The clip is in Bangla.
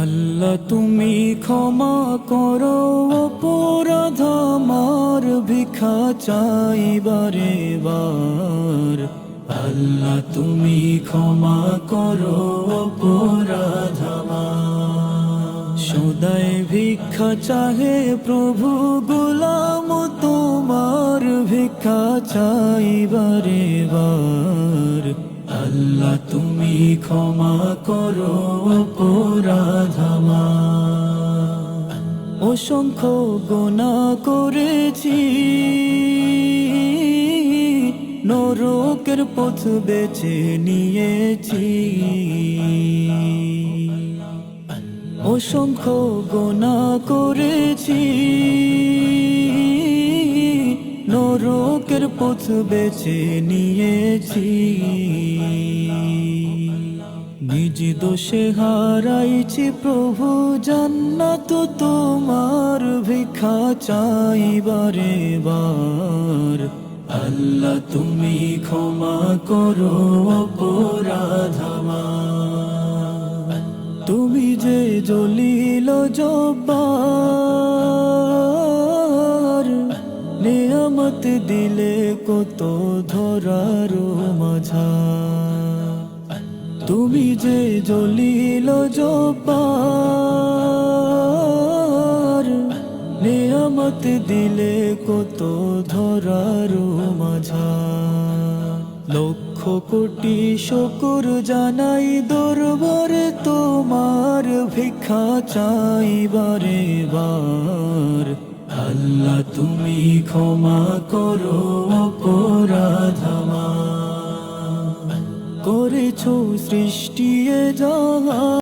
আল্লাহ, তুমি ক্ষমা করো, অপরাধ আমার ভিক্ষা চাইবারে বার আল্লাহ, তুমি ক্ষমা করো, অপরাধ। সদাই ভিক্ষা চাহে প্রভু, গোলাম তোমার ভিক্ষা চাইবারে বার আল্লাহ, তুমি ক্ষমা করো অপরাধ। অসংখ্য গোনা করেছি, নরকের পথ বেছে নিয়েছি অসংখ্য গোনা করেছি নরকের পথ বেছে নিয়েছি। নিজ দোষে হারাইছি প্রভু, জান্নাত তোমার ভিক্ষা চাইবারে বার আল্লাহ, তুমি ক্ষমা করো অপরাধ তুমি যে জলিল জব্বার নিয়ামত দিলে কত ধরার মাঝা। তুমি যে জলিল জব্বার নিয়ামত দিলে কত ধরার মাঝা। লক্ষ কোটি শকুর জানাই দরবারে, তোমার ভিক্ষা চাইবারে বার। আল্লাহ তুমি ক্ষমা করো অপরাধ। করেছ সৃষ্টি এ জাহান